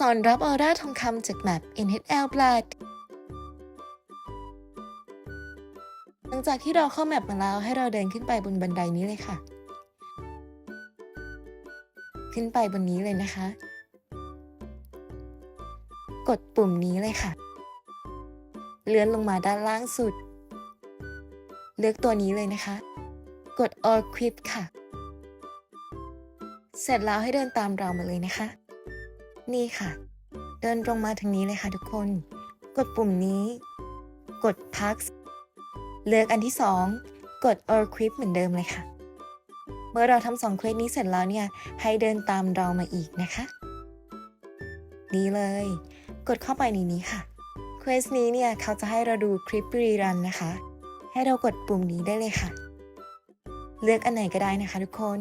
สอนรับออร่าทองคำจากแมป NHL Blood หลังจากที่เราเข้าแมปมาแล้วให้เราเดินขึ้นไปบนบันไดนี้เลยค่ะ ขึ้นไปบนนี้เลยนะคะ กดปุ่มนี้เลยค่ะ เลื่อนลงมาด้านล่างสุด เลือกตัวนี้เลยนะคะ กด All Quip ค่ะ เสร็จแล้วให้เดินตามเรามาเลยนะคะ นี่ค่ะ เดินตรงมาทางนี้เลยค่ะทุกคน กดปุ่มนี้ กดพักเลือกอันที่สองกด All Equip เหมือนเดิมเลยค่ะ เมื่อเราทำสองเควสนี้เสร็จแล้วเนี่ย ให้เดินตามเรามาอีกนะคะ นี่เลย กดเข้าไปในนี้ค่ะเควสนี้เนี่ยเขาจะให้เราดูคลิปรีรันนะคะ ให้เรากดปุ่มนี้ได้เลยค่ะ เลือกอันไหนก็ได้นะคะทุกคน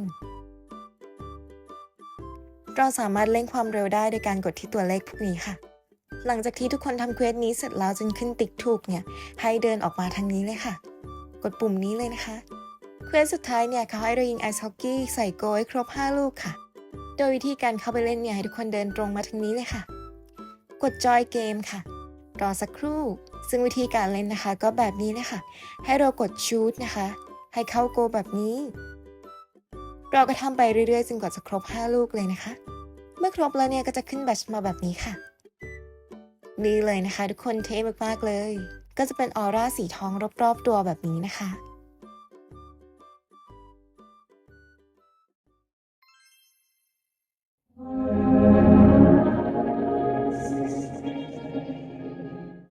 เราสามารถเร่งความเร็วได้โดยการกดที่ตัวเลขพวกนี้ค่ะ หลังจากที่ทุกคนทำเควสนี้เสร็จแล้วจนขึ้นติ๊กถูกเนี่ยให้เดินออกมาทางนี้เลยค่ะ กดปุ่มนี้เลยนะคะเควสสุดท้ายเนี่ยเขาให้เรายิงไอซ์ฮอกกี้ใส่โกให้ครบ 5 ลูกค่ะ โดยวิธีการเข้าไปเล่นเนี่ยให้ทุกคนเดินตรงมาทางนี้เลยค่ะ กดจอยเกมค่ะ รอสักครู่ ซึ่งวิธีการเล่นนะคะ ก็แบบนี้เลยค่ะให้เรากดชูดนะคะ ให้เข้าโกแบบนี้ เราก็ทำไปเรื่อยๆจนกว่าจะครบ 5 ลูกเลยนะคะ เมื่อครบแล้วเนี่ยก็จะขึ้นแบตมาแบบนี้ค่ะ นี่เลยนะคะ ทุกคนเท่มากๆเลย ก็จะเป็นออร่าสีทองรอบๆตัวแบบนี้นะคะ